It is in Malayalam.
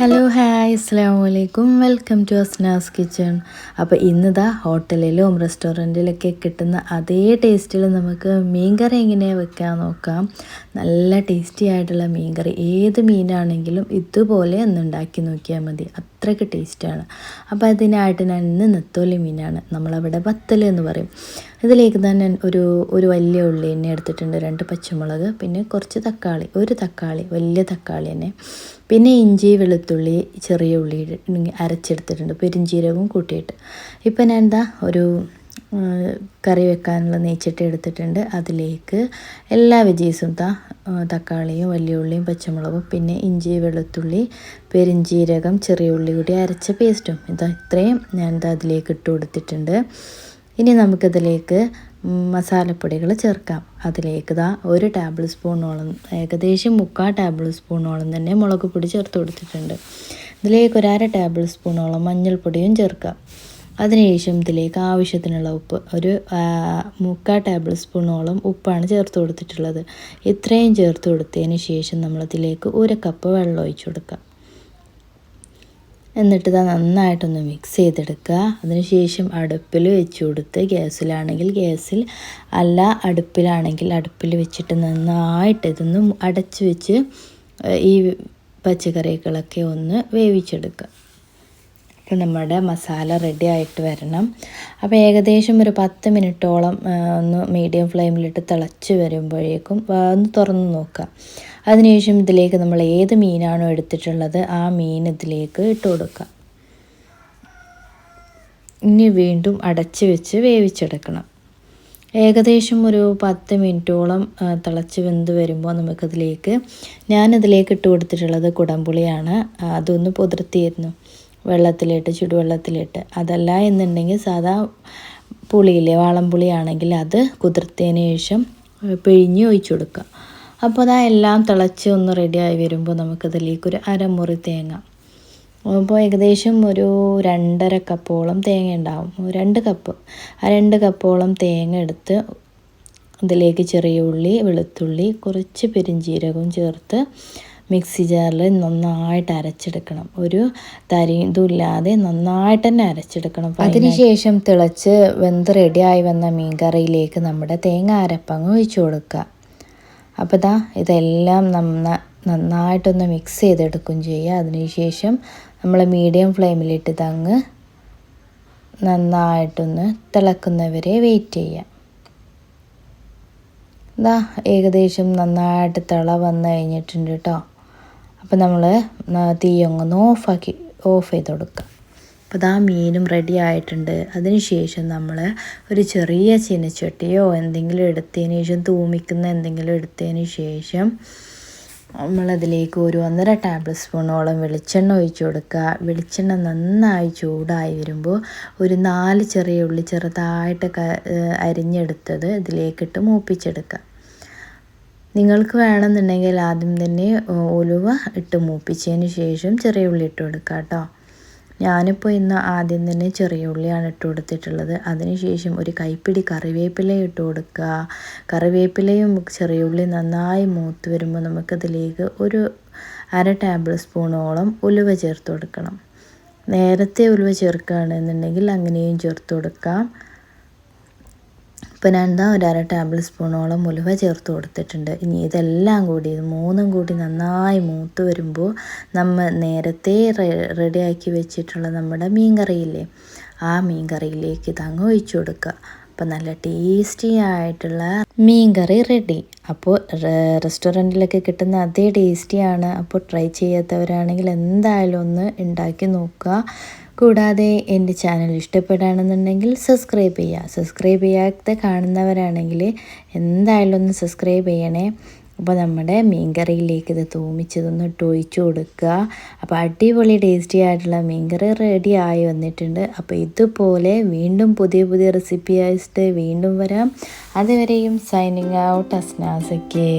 ഹലോ ഹായ് അസ്സാം വലൈക്കും വെൽക്കം ടു അസ്നാസ് കിച്ചൺ അപ്പോൾ ഇന്നിതാ ഹോട്ടലിലും റെസ്റ്റോറന്റിലൊക്കെ കിട്ടുന്ന അതേ ടേസ്റ്റിൽ നമുക്ക് മീൻകറി എങ്ങനെ വെക്കാൻ നോക്കാം. നല്ല ടേസ്റ്റി ആയിട്ടുള്ള മീൻകറി. ഏത് മീനാണെങ്കിലും ഇതുപോലെ ഒന്ന് ഉണ്ടാക്കി നോക്കിയാൽ മതി. അത്രയ്ക്ക് ടേസ്റ്റാണ് അപ്പോൾ അതിനായിട്ട് ഞാൻ ഇന്ന് നെത്തോലി മീനാണ്. നമ്മളവിടെ ബത്തൽ എന്ന് പറയും. ഇതിലേക്ക് തന്നെ ഒരു ഒരു വലിയ ഉള്ളി എണ്ണ എടുത്തിട്ടുണ്ട് രണ്ട് പച്ചമുളക് പിന്നെ കുറച്ച് തക്കാളി ഒരു തക്കാളി വലിയ തക്കാളി തന്നെ. പിന്നെ ഇഞ്ചി വെളുത്തുള്ളി ചെറിയ ഉള്ളി അരച്ചെടുത്തിട്ടുണ്ട് പെരിഞ്ചീരകവും കൂട്ടിയിട്ട്. ഇപ്പം ഞാൻ എന്താ ഒരു കറി വെക്കാനുള്ള നെയ്ച്ചിട്ട് എടുത്തിട്ടുണ്ട്. അതിലേക്ക് എല്ലാ വെജീസും താ തക്കാളിയും വലിയ ഉള്ളിയും പച്ചമുളകും പിന്നെ ഇഞ്ചി വെളുത്തുള്ളി പെരിഞ്ചീരകം ചെറിയ ഉള്ളി കൂടി അരച്ച പേസ്റ്റും ഇതാ ഇത്രയും ഞാൻ അതിലേക്ക് ഇട്ട് കൊടുത്തിട്ടുണ്ട്. ഇനി നമുക്കിതിലേക്ക് മസാലപ്പൊടികൾ ചേർക്കാം. അതിലേക്ക് ദാ ഒരു ടേബിൾ സ്പൂണോളം ഏകദേശം മുക്കാൽ ടേബിൾ സ്പൂണോളം തന്നെ മുളക് പൊടി ചേർത്ത് കൊടുത്തിട്ടുണ്ട്. ഇതിലേക്ക് ഒരു അര ടേബിൾ സ്പൂണോളം മഞ്ഞൾപ്പൊടിയും ചേർക്കാം. അതിനുശേഷം ഇതിലേക്ക് ആവശ്യത്തിനുള്ള ഉപ്പ് ഒരു മുക്കാൽ ടേബിൾ സ്പൂണോളം ഉപ്പാണ് ചേർത്ത് കൊടുത്തിട്ടുള്ളത്. ഇത്രയും ചേർത്ത് കൊടുത്തതിന് ശേഷം നമ്മളതിലേക്ക് ഒരു കപ്പ് വെള്ളം ഒഴിച്ചു കൊടുക്കാം. എന്നിട്ട് ഇത് നന്നായിട്ടൊന്ന് മിക്സ് ചെയ്തെടുക്കുക. അതിനുശേഷം അടുപ്പിൽ വെച്ച് കൊടുത്ത് ഗ്യാസിലാണെങ്കിൽ ഗ്യാസിൽ അല്ല അടുപ്പിലാണെങ്കിൽ അടുപ്പിൽ വെച്ചിട്ട് നന്നായിട്ട് ഇതൊന്ന് അടച്ച് വെച്ച് ഈ പച്ചക്കറികളൊക്കെ ഒന്ന് വേവിച്ചെടുക്കുക. നമ്മുടെ മസാല റെഡി ആയിട്ട് വരണം. അപ്പോൾ ഏകദേശം ഒരു പത്ത് മിനിറ്റോളം ഒന്ന് മീഡിയം ഫ്ലെയിമിലിട്ട് തിളച്ച് വരുമ്പോഴേക്കും ഒന്ന് തുറന്ന് നോക്കുക അതിനുശേഷം ഇതിലേക്ക് നമ്മൾ ഏത് മീനാണോ എടുത്തിട്ടുള്ളത് ആ മീൻ ഇതിലേക്ക് ഇട്ട് കൊടുക്കുക ഇനി വീണ്ടും അടച്ച് വെച്ച് വേവിച്ചെടുക്കണം. ഏകദേശം ഒരു പത്ത് മിനിറ്റോളം തിളച്ച് വെന്ത് വരുമ്പോൾ നമുക്കതിലേക്ക് ഞാനിതിലേക്ക് ഇട്ട് കൊടുത്തിട്ടുള്ളത് കുടംപുളിയാണ്. അതൊന്ന് പുതിർത്തിയിരുന്നു. വെള്ളത്തിലിട്ട് ചുടുവെള്ളത്തിലിട്ട്. അതല്ല എന്നുണ്ടെങ്കിൽ സാധാ പുളിയില്ലേ വാളംപുളിയാണെങ്കിൽ അത് കുതിർത്തതിന് ശേഷം പിഴിഞ്ഞ് ഒഴിച്ചു കൊടുക്കുക. അപ്പോൾ അതാ എല്ലാം തിളച്ച് ഒന്ന് റെഡിയായി വരുമ്പോൾ നമുക്കതിലേക്ക് ഒരു അരമുറി തേങ്ങ. അപ്പോൾ ഏകദേശം ഒരു രണ്ടര കപ്പോളം തേങ്ങ ഉണ്ടാവും. രണ്ട് കപ്പ്. ആ രണ്ട് കപ്പോളം തേങ്ങ എടുത്ത് അതിലേക്ക് ചെറിയ ഉള്ളി വെളുത്തുള്ളി കുറച്ച് പെരിഞ്ചീരകവും ചേർത്ത് മിക്സി ജാറിൽ നന്നായിട്ട് അരച്ചെടുക്കണം. ഒരു തരി ഇതുമില്ലാതെ നന്നായിട്ട് തന്നെ അരച്ചെടുക്കണം. അതിനുശേഷം തിളച്ച് വെന്ത് റെഡിയായി വന്ന മീൻ കറിയിലേക്ക് നമ്മുടെ തേങ്ങ അരപ്പങ്ങ് ഒഴിച്ചു കൊടുക്കുക. അപ്പോൾ ദാ ഇതെല്ലാം നന്ന നന്നായിട്ടൊന്ന് മിക്സ് ചെയ്തെടുക്കും ചെയ്യുക. അതിനുശേഷം നമ്മൾ മീഡിയം ഫ്ലെയിമിലിട്ട് തങ്ങ് നന്നായിട്ടൊന്ന് തിളക്കുന്നവരെ വെയിറ്റ് ചെയ്യുക. ഇതാ ഏകദേശം നന്നായിട്ട് തിള വന്നു കഴിഞ്ഞിട്ടുണ്ട് കേട്ടോ അപ്പോൾ നമ്മൾ തീ ഒന്ന് ഓഫാക്കി ഓഫ് ചെയ്ത് കൊടുക്കുക അപ്പോൾ ഇതാ മീനും റെഡി ആയിട്ടുണ്ട്. അതിനുശേഷം നമ്മൾ ഒരു ചെറിയ ചീനച്ചട്ടിയോ എന്തെങ്കിലും എടുത്തതിന് ശേഷം തൂമിക്കുന്ന എന്തെങ്കിലും എടുത്തതിന് ശേഷം നമ്മളതിലേക്ക് ഒരു ഒന്നര ടേബിൾ സ്പൂണോളം വെളിച്ചെണ്ണ ഒഴിച്ചു കൊടുക്കുക. വെളിച്ചെണ്ണ നന്നായി ചൂടായി വരുമ്പോൾ ഒരു നാല് ചെറിയ ഉള്ളി ചെറുതായിട്ട് അരിഞ്ഞെടുത്തത് ഇതിലേക്കിട്ട് മൂപ്പിച്ചെടുക്കുക. നിങ്ങൾക്ക് വേണമെന്നുണ്ടെങ്കിൽ ആദ്യം തന്നെ ഉലുവ ഇട്ട് മൂപ്പിച്ചതിന് ശേഷം ചെറിയ ഉള്ളി ഇട്ട് കൊടുക്കുക കേട്ടോ. ഞാനിപ്പോൾ ഇന്ന് ആദ്യം തന്നെ ചെറിയ ഉള്ളിയാണ് ഇട്ട് കൊടുത്തിട്ടുള്ളത്. അതിനുശേഷം ഒരു കൈപ്പിടി കറിവേപ്പില ഇട്ട് കൊടുക്കുക. കറിവേപ്പിലയും ചെറിയ ഉള്ളി നന്നായി മൂത്ത് വരുമ്പോൾ നമുക്കതിലേക്ക് ഒരു അര ടേബിൾ സ്പൂണോളം ഉലുവ ചേർത്ത് കൊടുക്കണം. നേരത്തെ ഉലുവ ചേർക്കുകയാണെന്നുണ്ടെങ്കിൽ അങ്ങനെയും ചേർത്ത് കൊടുക്കാം. ഇപ്പം ഞാൻ എന്താ ഒരു അര ടേബിൾ സ്പൂണോളം ഉലുവ ചേർത്ത് കൊടുത്തിട്ടുണ്ട്. ഇനി ഇതെല്ലാം കൂടി ഇത് മൂന്നും കൂടി നന്നായി മൂത്ത് വരുമ്പോൾ നമ്മൾ നേരത്തെ റെഡിയാക്കി വെച്ചിട്ടുള്ള നമ്മുടെ മീൻ കറിയില്ലേ ആ മീൻ കറിയിലേക്ക് ഇതങ്ങ് ഒഴിച്ചു കൊടുക്കുക. അപ്പം നല്ല ടേസ്റ്റി ആയിട്ടുള്ള മീൻ കറി റെഡി അപ്പോൾ റെസ്റ്റോറന്റിലൊക്കെ കിട്ടുന്ന അതേ ടേസ്റ്റിയാണ് അപ്പോൾ ട്രൈ ചെയ്യാത്തവരാണെങ്കിൽ എന്തായാലും ഒന്ന് ഉണ്ടാക്കി നോക്കുക. കൂടാതെ എന്റെ ചാനൽ ഇഷ്ടപ്പെടുകയാണെന്നുണ്ടെങ്കിൽ സബ്സ്ക്രൈബ് ചെയ്യുക. സബ്സ്ക്രൈബ് ചെയ്യാത്ത കാണുന്നവരാണെങ്കിൽ എന്തായാലും ഒന്ന് സബ്സ്ക്രൈബ് ചെയ്യണേ. അപ്പോൾ നമ്മുടെ മീൻകറിയിലേക്ക് ഇത് തൂമിച്ചതൊന്ന് ഒഴിച്ചു കൊടുക്കുക. അപ്പോൾ അടിപൊളി ടേസ്റ്റി ആയിട്ടുള്ള മീൻകറി റെഡി ആയി വന്നിട്ടുണ്ട്. അപ്പോൾ ഇതുപോലെ വീണ്ടും പുതിയ പുതിയ റെസിപ്പി ആയിട്ട് വീണ്ടും വരാം. അതുവരെയും സൈനിങ് ഔട്ട് അസ്നാസയ്ക്ക്